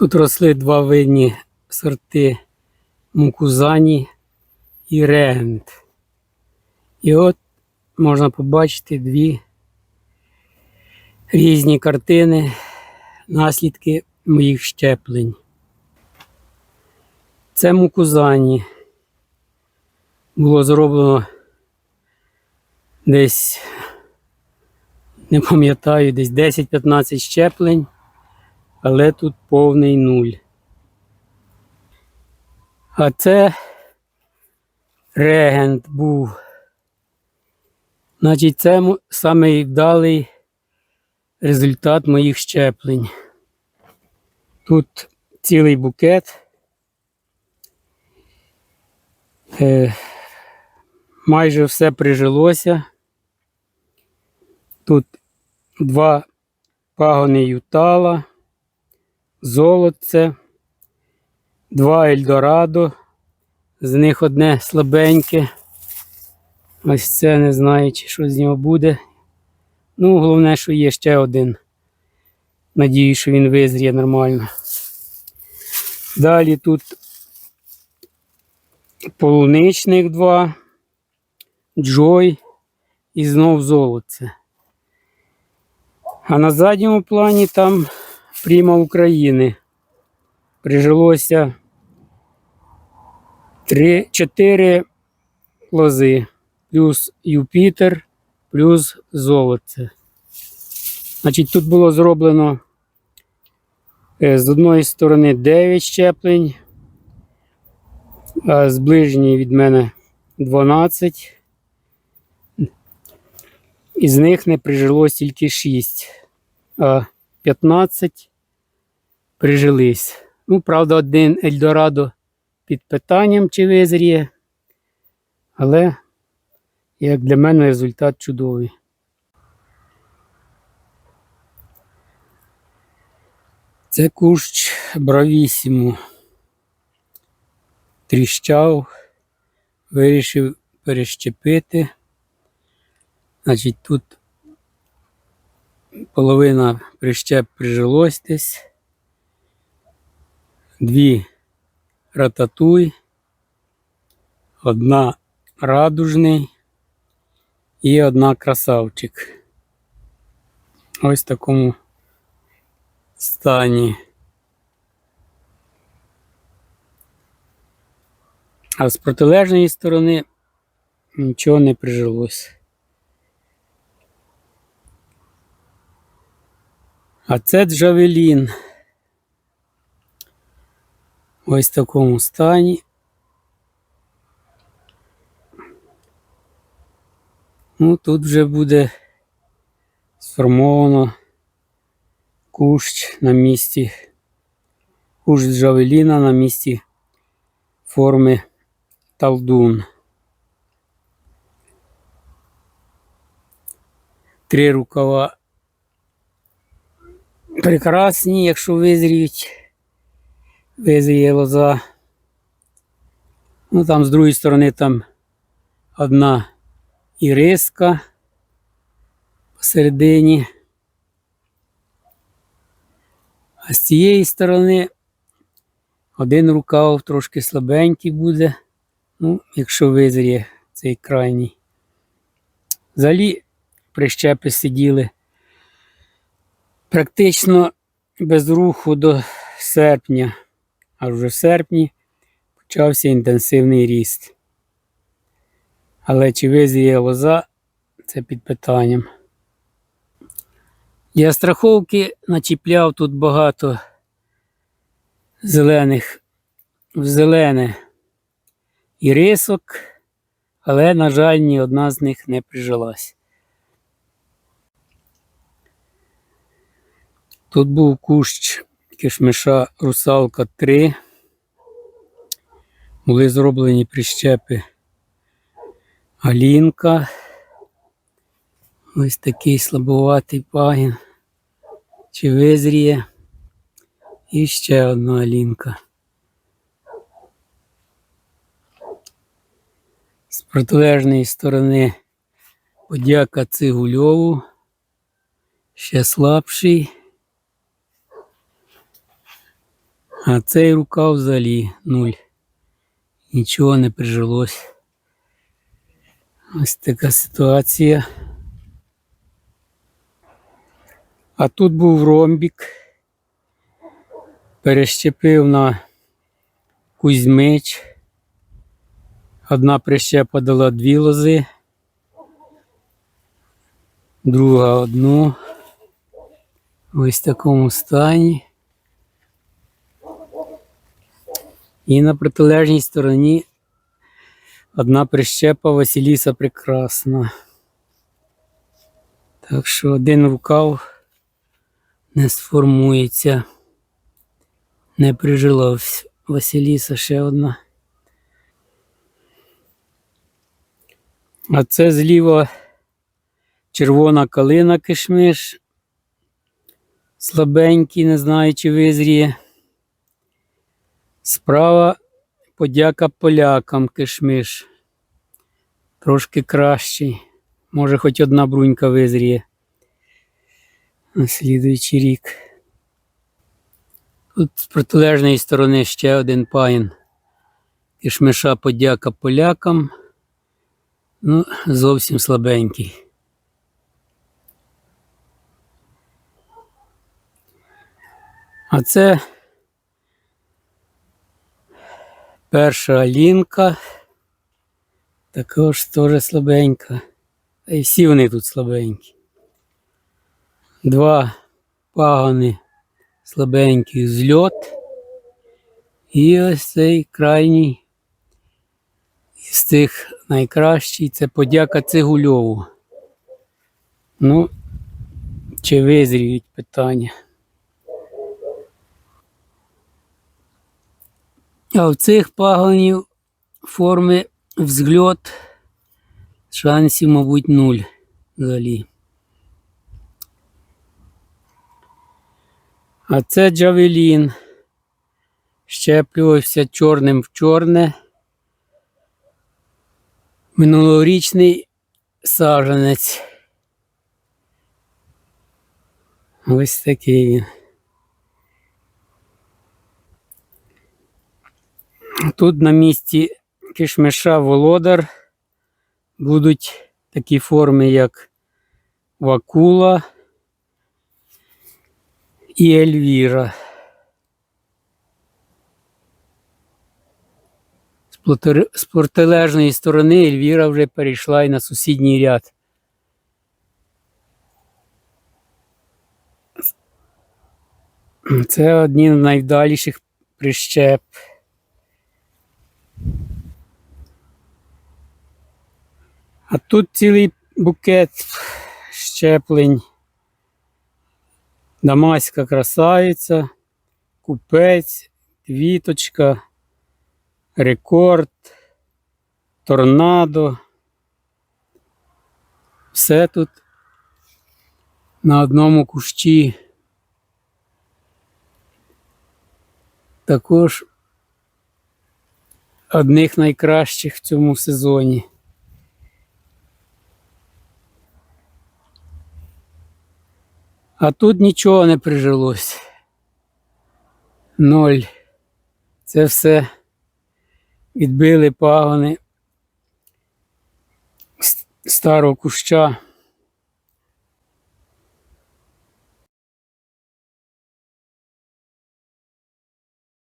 Тут росли два видні сорти мукузані і регент. І от можна побачити дві різні картини, наслідки моїх щеплень. Це мукузані. Було зроблено десь, не пам'ятаю, десь 10-15 щеплень, але тут повний нуль. А це регент був. Значить, це самий вдалий результат моїх щеплень. Тут цілий букет. Е, майже все прижилося. Тут два пагони ютала, золоце, два Ельдорадо, з них одне слабеньке. Ось це не знаю, чи що з нього буде. Ну, головне, що є ще один. Надію, що він визріє нормально. Далі тут полуничних два, Джой і знов золоце. А на задньому плані там Пріма України. Прижилося три, чотири лози, плюс Юпітер, плюс золоце. Значить, тут було зроблено е, з одної сторони 9 щеплень, а з ближньої від мене 12. Із них не прижилось тільки 6, а 15 прижились. Ну, правда, один Ельдорадо під питанням, чи визріє, але як для мене результат чудовий. Це кущ бравісіму. Тріщав, вирішив перещепити. Значить, тут половина прищеп прижилось десь. Дві рататуй, одна радужний і одна красавчик. Ось в такому стані. А з протилежної сторони нічого не прижилось. А це джавелін. Ось в такому стані. Ну, тут вже буде сформовано кущ на місці, кущ джавеліна на місці форми талдун. Три рукава прекрасні, якщо визріють, визріє лоза. Ну там з другої сторони там одна іриска посередині. А з цієї сторони один рукав трошки слабенький буде, ну, якщо визріє цей крайній. Взагалі прищепи сиділи практично без руху до серпня, а вже в серпні почався інтенсивний ріст. Але чи визріє лоза, це під питанням. Для страховки начіпляв тут багато зелених в зелене ірисок, але, на жаль, ні одна з них не прижилась. Тут був кущ кишмиша русалка 3. Були зроблені прищепи Алінка. Ось такий слабоватий пагін. Чи визріє. І ще одна Алінка. З протилежної сторони подяка Цигульову. Ще слабший. А цей рукав взагалі нуль. Нічого не прижилось. Ось така ситуація. А тут був ромбік. Перещепив на Кузьмич. Одна прищепа дала дві лози, друга одну. Ось в такому стані. І на протилежній стороні одна прищепа Василіса прекрасна. Так що один рукав не сформується. Не прижилась Василіса ще одна. А це зліва червона калина кишмиш. Слабенький, не знаю, чи визріє. Справа подяка полякам кишмиш. Трошки кращий. Може, хоч одна брунька визріє. На слідуючий рік. Тут з протилежної сторони ще один паїн. Кишмиша подяка полякам. Ну, зовсім слабенький. А це перша алінка. Також теж слабенька. Та й всі вони тут слабенькі. Два пагони слабенький зльот. І ось цей крайній із тих найкращий це подяка Цигульову. Ну, чи визріють питання. А в цих пагонів форми взгльот шансів, мабуть, нуль взагалі. А це Джавелін. Щеплювався чорним в чорне. Минулорічний саженець. Ось такий він. Тут на місці кишмиша володар будуть такі форми, як вакула і ельвіра. З протилежної сторони Ельвіра вже перейшла і на сусідній ряд. Це одні з найвдаліших прищеп. А тут цілий букет щеплень. Дамаська красавиця, купець, квіточка, рекорд, торнадо. Все тут на одному кущі. Також одних найкращих в цьому сезоні. А тут нічого не прижилось. Ноль. Це все відбили пагони старого куща.